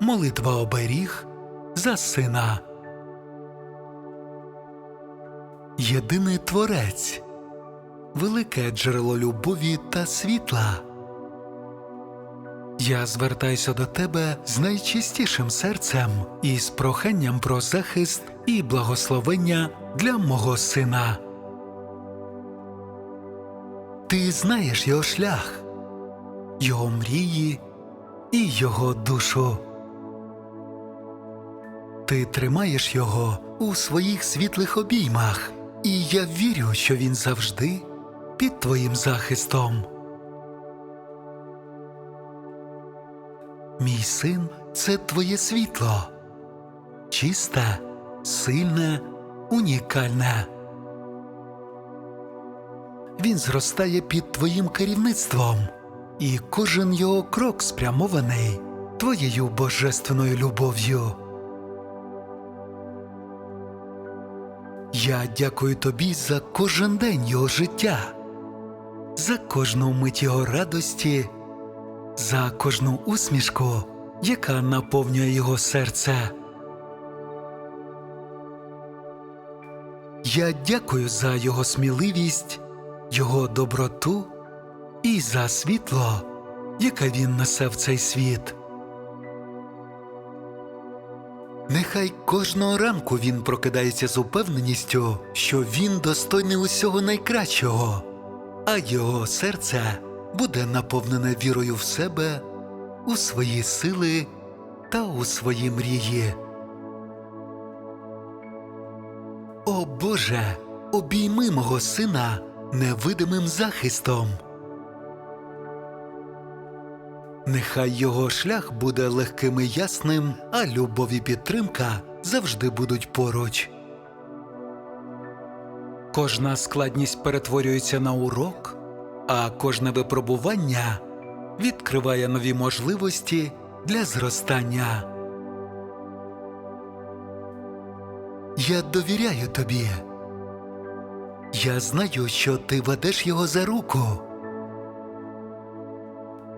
Молитва оберіг за сина. Єдиний творець, велике джерело любові та світла. Я звертаюся до тебе з найчистішим серцем і з проханням про захист і благословення для мого сина. Ти знаєш його шлях, його мрії і його душу. Ти тримаєш його у своїх світлих обіймах, і я вірю, що він завжди під твоїм захистом. Мій син це твоє світло, чисте, сильне, унікальне. Він зростає під твоїм керівництвом, і кожен його крок спрямований твоєю божественною любов'ю. Я дякую тобі за кожен день його життя, за кожну мить його радості, за кожну усмішку, яка наповнює його серце. Я дякую за його сміливість, його доброту і за світло, яке він несе в цей світ. Нехай кожного ранку він прокидається з упевненістю, що він достойний усього найкращого, а його серце буде наповнене вірою в себе, у свої сили та у свої мрії. О Боже, обійми мого сина невидимим захистом. Нехай його шлях буде легким і ясним, а любов і підтримка завжди будуть поруч. Кожна складність перетворюється на урок, а кожне випробування відкриває нові можливості для зростання. Я довіряю тобі. Я знаю, що ти ведеш його за руку.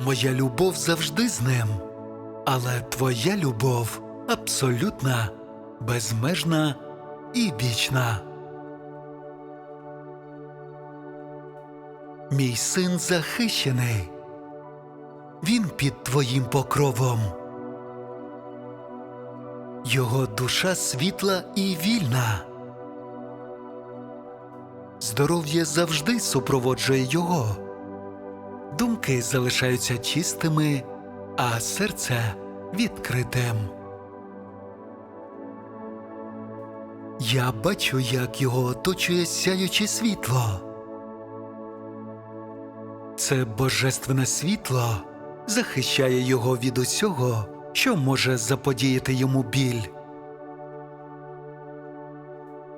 Моя любов завжди з ним, але твоя любов абсолютна, безмежна і вічна. Мій син захищений. Він під твоїм покровом. Його душа світла і вільна. Здоров'я завжди супроводжує його думки залишаються чистими, а серце відкритим. Я бачу, як його оточує сяюче світло. Це божественне світло захищає його від усього, що може заподіяти йому біль.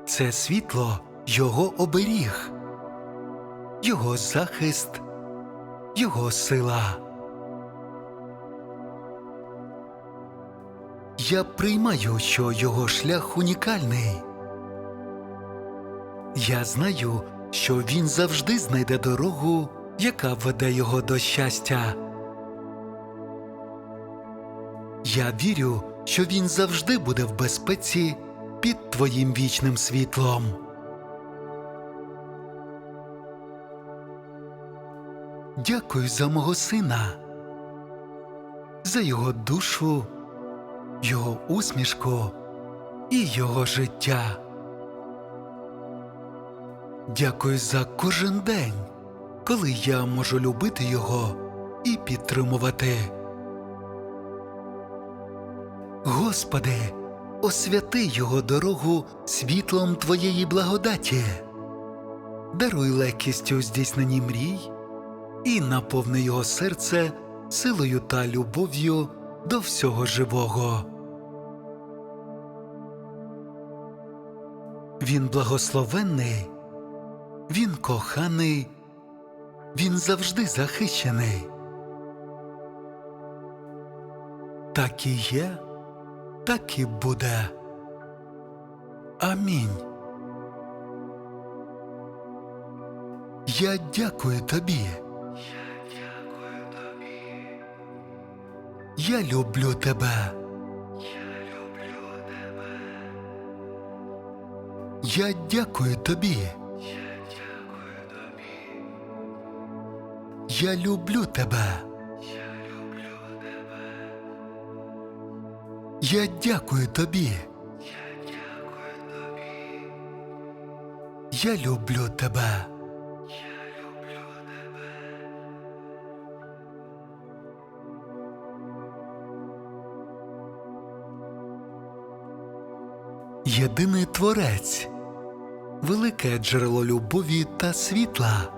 Це світло його оберіг, його захист його сила. Я приймаю, що його шлях унікальний. Я знаю, що він завжди знайде дорогу, яка веде його до щастя. Я вірю, що він завжди буде в безпеці під твоїм вічним світлом. Дякую за мого сина, за його душу, його усмішку і його життя. Дякую за кожен день, коли я можу любити його і підтримувати. Господи, освяти його дорогу світлом Твоєї благодаті, даруй легкістю у здійсненні мрій і наповни його серце силою та любов'ю до всього живого. Він благословенний, він коханий, він завжди захищений. Так і є, так і буде. Амінь. Я дякую тобі. Я люблю тебе. Я люблю тебе. Я дякую тобі. Я дякую тобі. Я люблю тебе. Я люблю тебе. Я дякую тобі. Я дякую тобі. Я люблю тебе. Єдиний творець, велике джерело любові та світла.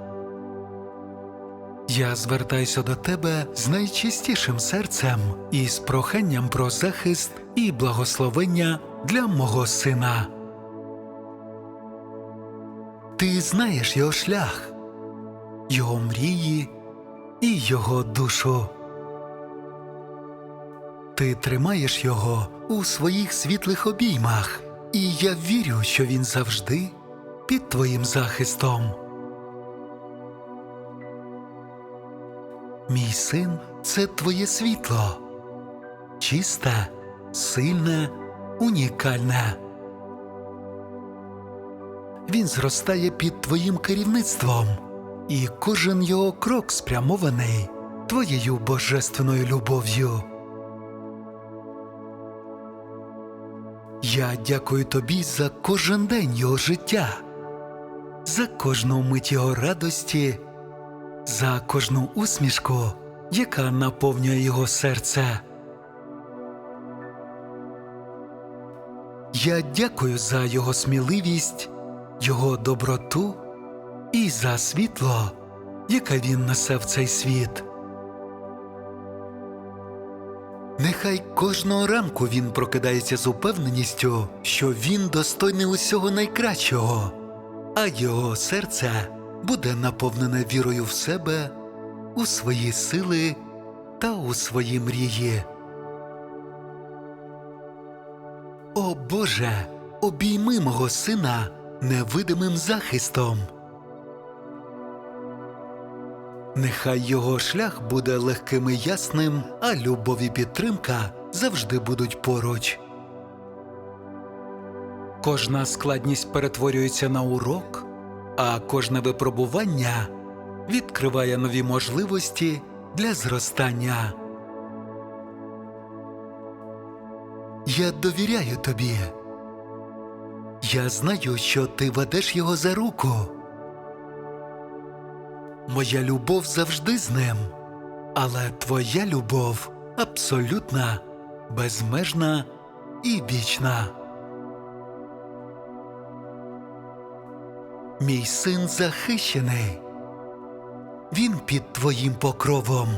Я звертаюся до тебе з найчистішим серцем і з проханням про захист і благословення для мого сина. Ти знаєш його шлях, його мрії і його душу. Ти тримаєш його у своїх світлих обіймах, і я вірю, що він завжди під твоїм захистом. Мій син це твоє світло, чисте, сильне, унікальне. Він зростає під твоїм керівництвом, і кожен його крок спрямований твоєю божественною любов'ю. Я дякую тобі за кожен день його життя, за кожну мить його радості, за кожну усмішку, яка наповнює його серце. Я дякую за його сміливість, його доброту і за світло, яке він несе в цей світ. Нехай кожного ранку він прокидається з упевненістю, що він достойний усього найкращого, а його серце буде наповнене вірою в себе, у свої сили та у свої мрії. О Боже, обійми мого сина невидимим захистом. Нехай його шлях буде легким і ясним, а любов і підтримка завжди будуть поруч. Кожна складність перетворюється на урок, а кожне випробування відкриває нові можливості для зростання. Я довіряю тобі. Я знаю, що ти ведеш його за руку. Моя любов завжди з ним, але твоя любов абсолютна, безмежна і вічна. Мій син захищений. Він під твоїм покровом.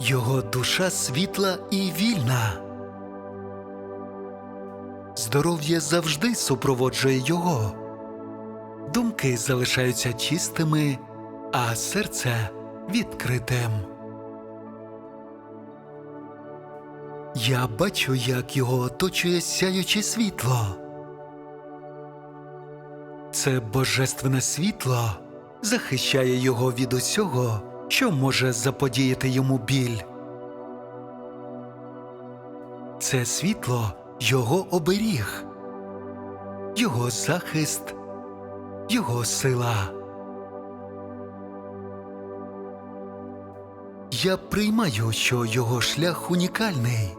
Його душа світла і вільна. Здоров'я завжди супроводжує його думки залишаються чистими, а серце відкритим. Я бачу, як його оточує сяюче світло. Це божественне світло захищає його від усього, що може заподіяти йому біль. Це світло його оберіг, його захист його сила. Я приймаю, що його шлях унікальний.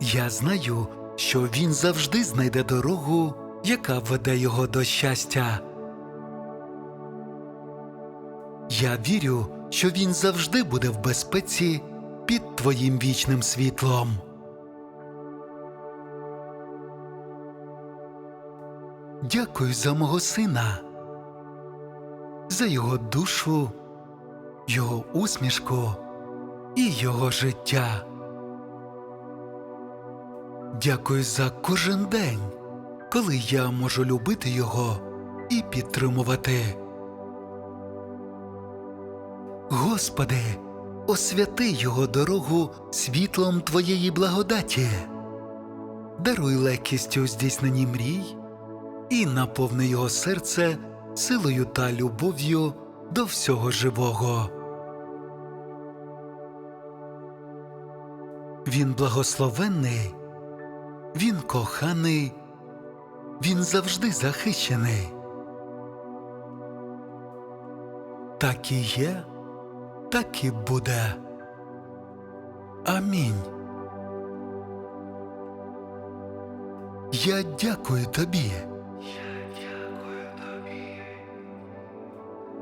Я знаю, що він завжди знайде дорогу, яка веде його до щастя. Я вірю, що він завжди буде в безпеці під твоїм вічним світлом. Дякую за мого сина, за його душу, його усмішку і його життя. Дякую за кожен день, коли я можу любити його і підтримувати. Господи, освяти його дорогу світлом Твоєї благодаті, даруй легкістю здійснені мрій і наповни його серце силою та любов'ю до всього живого. Він благословенний він коханий, він завжди захищений. Так і є, так і буде. Амінь. Я дякую тобі.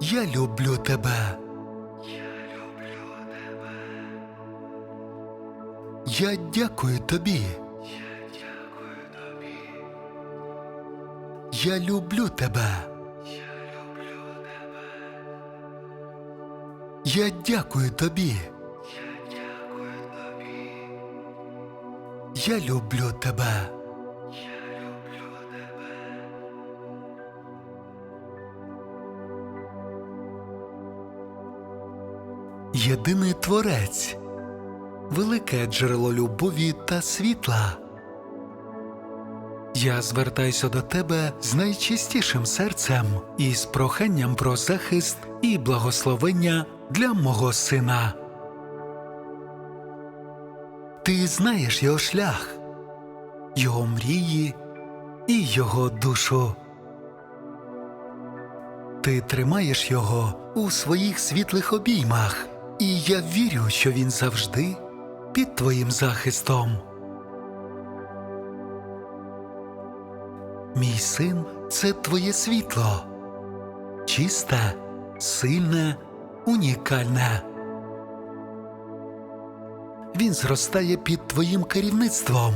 Я люблю тебе. Я люблю тебе. Я дякую тобі. Я дякую тобі. Я люблю тебе. Я дякую тобі. Я люблю тебе. Єдиний творець, велике джерело любові та світла. Я звертаюся до тебе з найчистішим серцем і з проханням про захист і благословення для мого сина. Ти знаєш його шлях, його мрії і його душу. Ти тримаєш його у своїх світлих обіймах, і я вірю, що він завжди під твоїм захистом. Мій син це твоє світло, чисте, сильне, унікальне. Він зростає під твоїм керівництвом,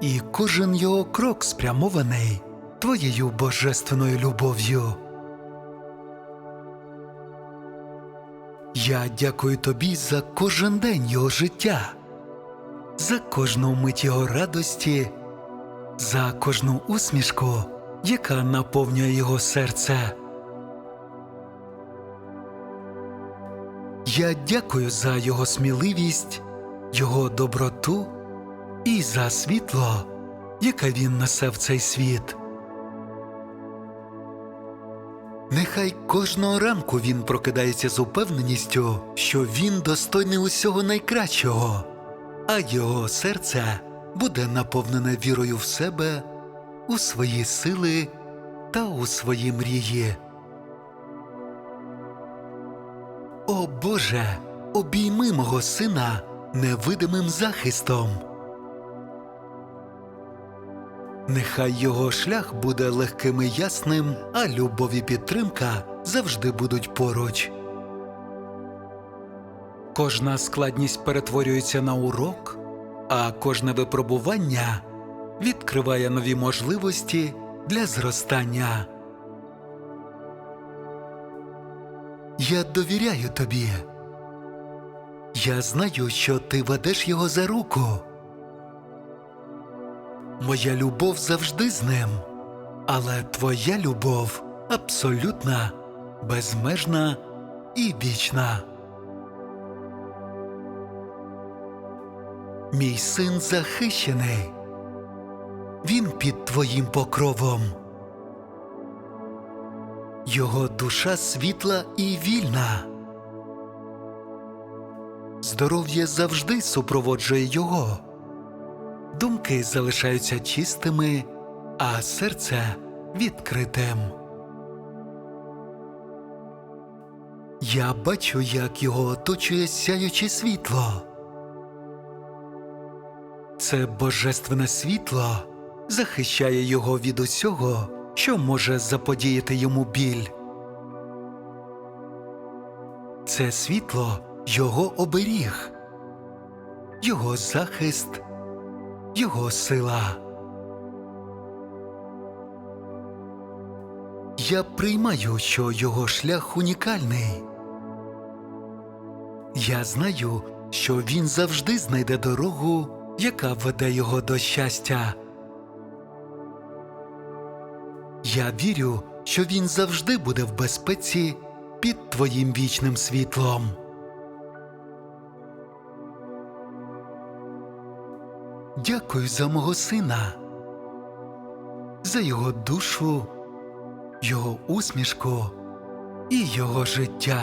і кожен його крок спрямований твоєю божественною любов'ю. Я дякую тобі за кожен день його життя, за кожну мить його радості, за кожну усмішку, яка наповнює його серце. Я дякую за його сміливість, його доброту і за світло, яке він несе в цей світ. Нехай кожного ранку він прокидається з упевненістю, що він достойний усього найкращого, а його серце буде наповнене вірою в себе, у свої сили та у свої мрії. О Боже, обійми мого сина невидимим захистом. Нехай його шлях буде легким і ясним, а любов і підтримка завжди будуть поруч. Кожна складність перетворюється на урок, а кожне випробування відкриває нові можливості для зростання. Я довіряю тобі. Я знаю, що ти ведеш його за руку. Моя любов завжди з ним, але твоя любов абсолютна, безмежна і вічна. Мій син захищений. Він під твоїм покровом. Його душа світла і вільна. Здоров'я завжди супроводжує його думки залишаються чистими, а серце відкритим. Я бачу, як його оточує сяюче світло. Це божественне світло захищає його від усього, що може заподіяти йому біль. Це світло його оберіг, його захист його сила. Я приймаю, що його шлях унікальний. Я знаю, що він завжди знайде дорогу, яка веде його до щастя. Я вірю, що він завжди буде в безпеці під твоїм вічним світлом. Дякую за мого сина, за його душу, його усмішку і його життя.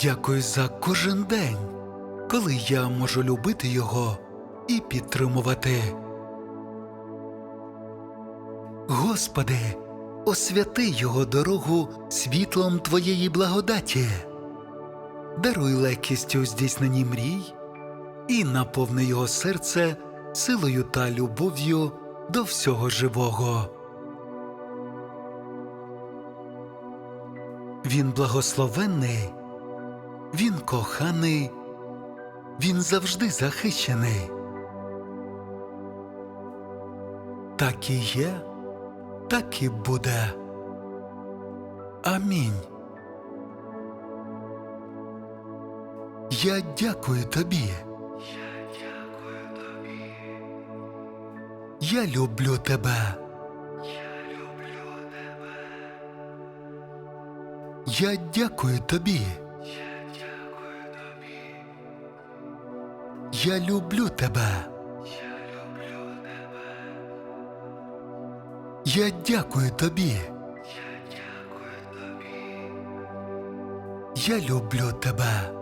Дякую за кожен день, коли я можу любити його і підтримувати. Господи, освяти його дорогу світлом Твоєї благодаті, даруй легкістю здійснені мрій і наповни його серце силою та любов'ю до всього живого. Він благословенний, він коханий, він завжди захищений. Так і є, так і буде. Амінь. Я дякую тобі. Я люблю тебе. Я дякую тобі. Я люблю тебе. Я дякую тобі. Я люблю тебе.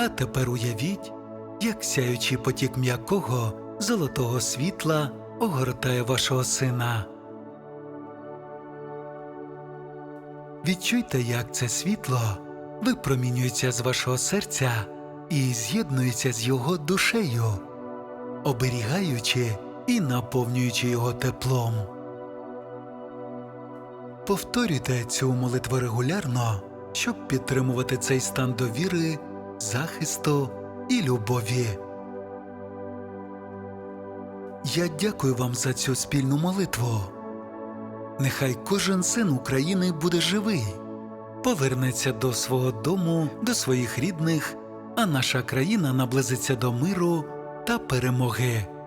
А тепер уявіть, як сяючий потік м'якого золотого світла огортає вашого сина. Відчуйте, як це світло випромінюється з вашого серця і з'єднується з його душею, оберігаючи і наповнюючи його теплом. Повторюйте цю молитву регулярно, щоб підтримувати цей стан довіри, захисту і любові. Я дякую вам за цю спільну молитву. Нехай кожен син України буде живий, повернеться до свого дому, до своїх рідних, а наша країна наблизиться до миру та перемоги.